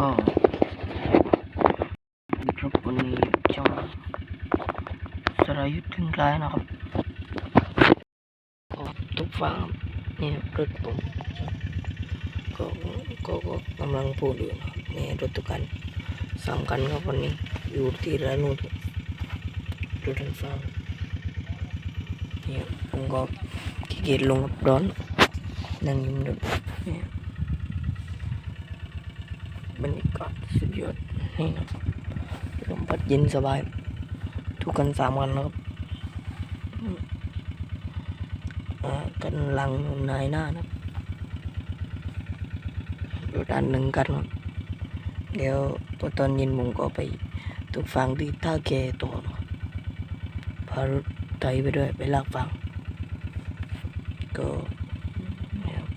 ก็ครับวันนี้ช่องสรายุทธ์ถึงร้ายนะครับก็ทุกฝั่งนี่รถผมก็ก็ก็กำลังพูดอยู่นะนี่รถทุกันสามคันครับวันนี้อยู่ที่ร้านนู้นรถทั้งสามนี่ผมก็ขี้เกียจลงกับร้อนนั่งยู่บนรถนี่ บรรยากาศสุดยอดนี่นะลมพัดเย็นสบาย ทุกกันสามวันแล้วครับอ่ากันหลังนายหน้านะครับดูด้านหนึ่งกันครับเดี๋ยวพอตอนเย็นผมก็ไปตุกฟังที่ท่าแกต่อนะครับพารถไถไปด้วยไปลากฟัง ก็เนี่ยครับ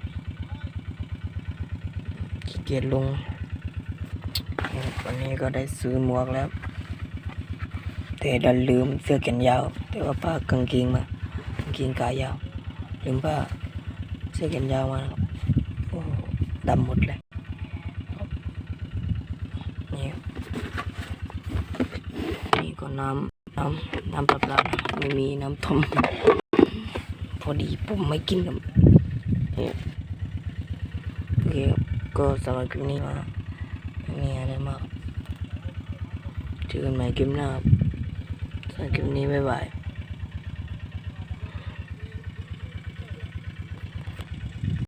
ขี้เกียจลง วันนี้ก็ได้ซื้อหมวกแล้ว แต่ดันลืมเสื้อแขนยาว แต่ว่าป้ากางเกงมากางเกงขายาว ลืมป้าเสื้อแขนยาวมาดับโอ้โหดำหมดเลยนี่นี่ก็น้ำน้ำน้ำปลาปลาไม่มีน้ำต้มพอดีผมไม่กินครับนี่โอเคก็สำหรับคลิปนี้มา ม่มีอะไรมากเจอกันใหม่คลิปหน้าสำหรับคลิปนี้บ๊ายบาย